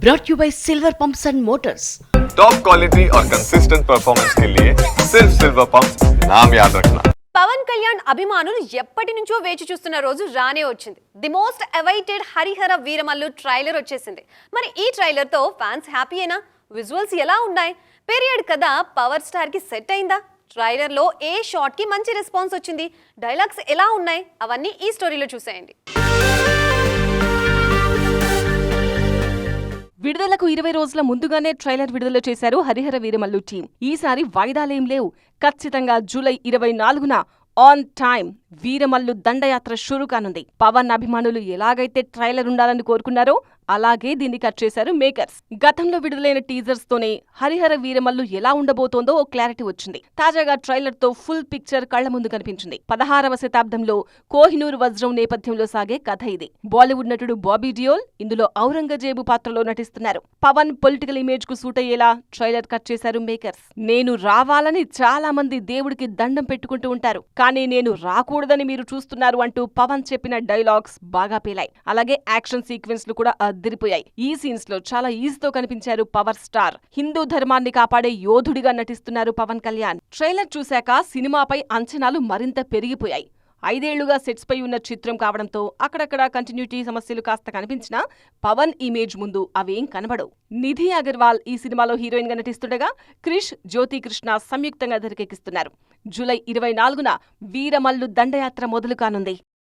brought you by Silver Pumps and Motors. Top quality और consistent performance के लिए सिर्फ सिल्वर पंप नाम याद रखना పవన్ కళ్యాణ్ అభిమానులు ఎప్పటి నుంచో వేచి చూస్తున్న రోజు రానే వచ్చింది the most awaited Harihara Veeramallu trailer వచ్చేసింది మరి ఈ ట్రైలర్ తో ఫ్యాన్స్ హ్యాపీయేనా విజువల్స్ ఎలా ఉన్నాయి పీరియడ్ కదా పవర్ స్టార్ కి సెట్ అయిందా ట్రైలర్ లో ఏ షాట్ కి మంచి రెస్పాన్స్ వచ్చింది డైలాగ్స్ ఎలా ఉన్నాయి అవన్నీ ఈ స్టోరీలో చూసేయండి విడుదలకు ఇరవై రోజుల ముందుగానే ట్రైలర్ విడుదల చేశారు హరిహర వీరమల్లు టీం. ఈసారి వాయిదాలేం లేవు. ఖచ్చితంగా జూలై ఇరవై నాలుగున ఆన్ టైం వీరమల్లు దండయాత్ర షురు కానుంది. పవన్ అభిమానులు ఎలాగైతే ట్రైలర్ ఉండాలని కోరుకున్నారో అలాగే దీన్ని కట్ చేశారు మేకర్స్. గతంలో విడుదలైన టీజర్స్ తోనే హరిహర వీరమల్లు ఎలా ఉండబోతోందో ఓ క్లారిటీ వచ్చింది. తాజాగా ట్రైలర్తో ఫుల్ పిక్చర్ కళ్ళ ముందు కనిపించింది. పదహారవ శతాబ్దంలో కోహినూర్ వజ్రం నేపథ్యంలో సాగే కథ ఇది. బాలీవుడ్ నటుడు బాబీ డియోల్ ఇందులో ఔరంగజేబు పాత్రలో నటిస్తున్నారు. పవన్ పొలిటికల్ ఇమేజ్కు సూట్ అయ్యేలా ట్రైలర్ కట్ చేశారు మేకర్స్. నేను రావాలని చాలా మంది దేవుడికి దండం పెట్టుకుంటూ ఉంటారు. కానీ నేను రాకూడదని మీరు చూస్తున్నారు అంటూ పవన్ చెప్పిన డైలాగ్స్ బాగా పేలాయి. అలాగే యాక్షన్ సీక్వెన్స్లు కూడా అద్దరిపోయాయి. ఈ సీన్స్లో చాలా ఈజీతో కనిపించారు పవర్ స్టార్. హిందూ ధర్మాన్ని కాపాడే యోధుడిగా నటిస్తున్నారు పవన్ కళ్యాణ్. ట్రైలర్ చూశాక సినిమాపై అంచనాలు మరింత పెరిగిపోయాయి. ఐదేళ్ళుగా సెట్స్ పై ఉన్న చిత్రం కావడంతో అక్కడక్కడ కంటిన్యూటీ సమస్యలు కాస్త కనిపించినా పవన్ ఇమేజ్ ముందు అవేం కనబడవు. నిధి అగర్వాల్ ఈ సినిమాలో హీరోయిన్గా నటిస్తుండగా క్రిష్ జ్యోతి కృష్ణ సంయుక్తంగా తెరకెక్కిస్తున్నారు. జూలై ఇరవై నాలుగున వీరమల్లు దండయాత్ర మొదలు కానుంది.